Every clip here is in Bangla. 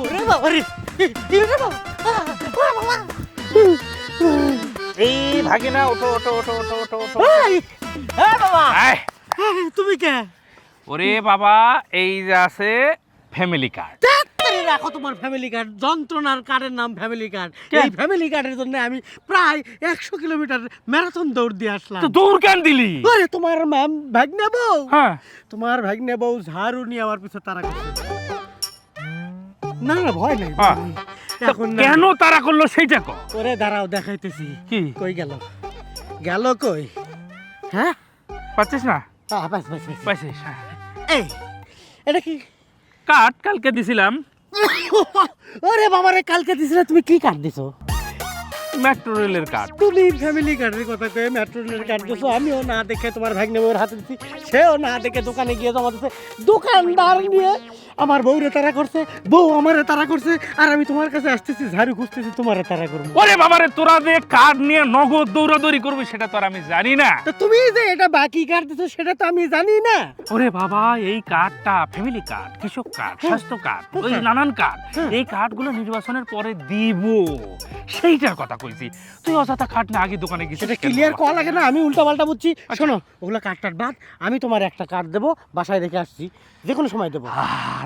ওরে বাবা রে ওরে বাবা আহ, ওরে বাবা এই ভাগিনা ওঠো ওঠো ওঠো ওঠো ওঠো ওঠো। এই, এই বাবা। আয়। তুমি কে? ওরে বাবা এই যে আছে ফ্যামিলি কার্ড তাড়াতাড়ি রাখো তোমার ফ্যামিলি কার্ড যন্ত্রণার কার্ডের নাম ফ্যামিলি কার্ড এই ফ্যামিলি কার্ডের জন্য আমি প্রায় একশো কিলোমিটার ম্যারাথন দৌড় দিয়ে আসলাম। তো দূর কেন দিলি? আরে তোমার ম্যাম ভাগ্নে বউ। হ্যাঁ। তোমার ভাগ্নে বউ ঝাড়ু নিয়ে আমার পিছে তারা করছে না না ভয় নাই। ভয় নেই। এখন না। কেন তারা করল সেইটা কো ওরে দাঁড়াও দেখাইতেছি কি কই গেল গেল কই হ্যাঁ পাচ্ছিস না আহ, বাস, বাস, বাস। পাইছিস হ্যাঁ। এই এটা কি কাঠ কালকে দিছিলাম ওরে বাবা রে কালকে দিছিলে তুমি কি কাট দিছো মেট্রো রেলের কার্ড তুমি ফ্যামিলি কার্ডের কথা কয়ে মেট্রো রেলের কার্ড দিছো আমিও না দেখে তোমার ভাগ্নে হাতে দিচ্ছি সেও না দেখে দোকানে গিয়ে জমা দিচ্ছে দোকানদার নিয়ে আমার বউরে তারা করছে বউ আমারে তারা করছে আর আমি তোমার কাছে আসতেছি ঝাড়ু খুঁজতেছি তোমারে তারা করব। ওরে বাবারে তোরা যে কার্ড নিয়ে নগদ দৌড়াদৌড়ি করবি সেটা তো আর আমি জানি না। তো তুমি যে এটা বাকি কার্ড দিছো সেটা তো আমি জানি না। ওরে বাবা এই কার্ডটা ফ্যামিলি কার্ড কৃষক কার্ড স্বাস্থ্য কার্ড ওই নানান কার্ড হ্যাঁ। এই কার্ডগুলো নির্বাচনের পরে দিব। সেইটার কথা কইছি। তুই অযথা কার্ড না আগে দোকানে গেছিস সেটা ক্লিয়ার? করা লাগে না আমি উল্টা পাল্টা বুঝছি শোনো ওগুলো কার্ডটার বাদ আমি তোমার একটা কার্ড দেবো বাসায় রেখে আসছি। যে কোনো সময় দেবো।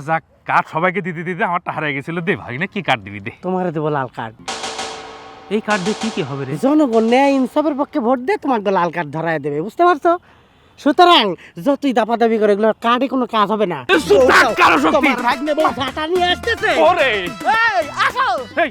যাক কার্ড সবাইকে দিতে দিতে আমারটা হারিয়ে গেছিল। দে ভাই না কি কার্ড দিবি দে। তোমারে দেবো লাল কার্ড এই কার্ড দিয়ে কি কি হবে রে? জনগণ ন্যায় ইনসাফের পক্ষে ভোট দিয়ে তোমাকে লাল কার্ড ধরায় দেবে বুঝতে পারছ? সুতরাং যতই দাপা দাবি করে এগুলো কার্ডে কোনো কাজ হবে না। কারও শক্তি। ভাগ্নে বউ ঝাঁটা নিয়ে আসতেছে। ওরে! এই, আসো! এই!